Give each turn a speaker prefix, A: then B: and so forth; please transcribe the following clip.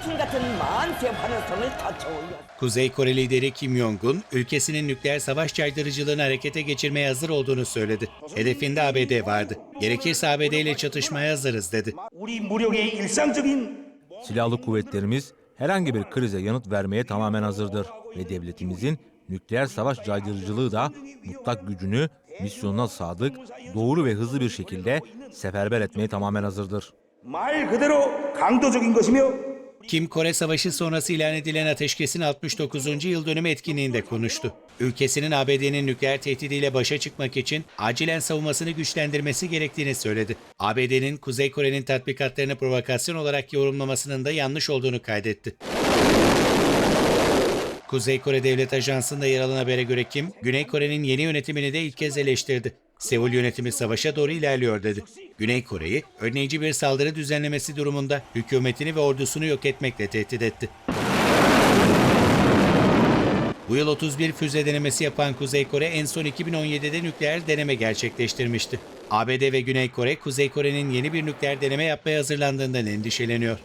A: 불 같은 만세 환호성을 터쳐올렸.
B: Kuzey Kore lideri Kim Jong-un, ülkesinin nükleer savaş caydırıcılığını harekete geçirmeye hazır olduğunu söyledi. Hedefinde ABD vardı. Gerekirse ABD ile çatışmaya hazırız dedi.
C: 우리 무력의 일상적인
D: Silahlı kuvvetlerimiz herhangi bir krize yanıt vermeye tamamen hazırdır ve devletimizin nükleer savaş caydırıcılığı da mutlak gücünü misyonuna sadık, doğru ve hızlı bir şekilde seferber etmeye tamamen hazırdır.
C: 말 그대로 강도적인 것이며
B: kim Kore Savaşı sonrası ilan edilen ateşkesin 69. yıl dönümü etkinliğinde konuştu. Ülkesinin ABD'nin nükleer tehdidiyle başa çıkmak için acilen savunmasını güçlendirmesi gerektiğini söyledi. ABD'nin Kuzey Kore'nin tatbikatlarını provokasyon olarak yorumlamasının da yanlış olduğunu kaydetti. Kuzey Kore Devlet Ajansı'nda yer alan habere göre Kim, Güney Kore'nin yeni yönetimini de ilk kez eleştirdi. Seul yönetimi savaşa doğru ilerliyor dedi. Güney Kore'yi önleyici bir saldırı düzenlemesi durumunda hükümetini ve ordusunu yok etmekle tehdit etti. Bu yıl 31 füze denemesi yapan Kuzey Kore en son 2017'de nükleer deneme gerçekleştirmişti. ABD ve Güney Kore, Kuzey Kore'nin yeni bir nükleer deneme yapmaya hazırlandığından endişeleniyor.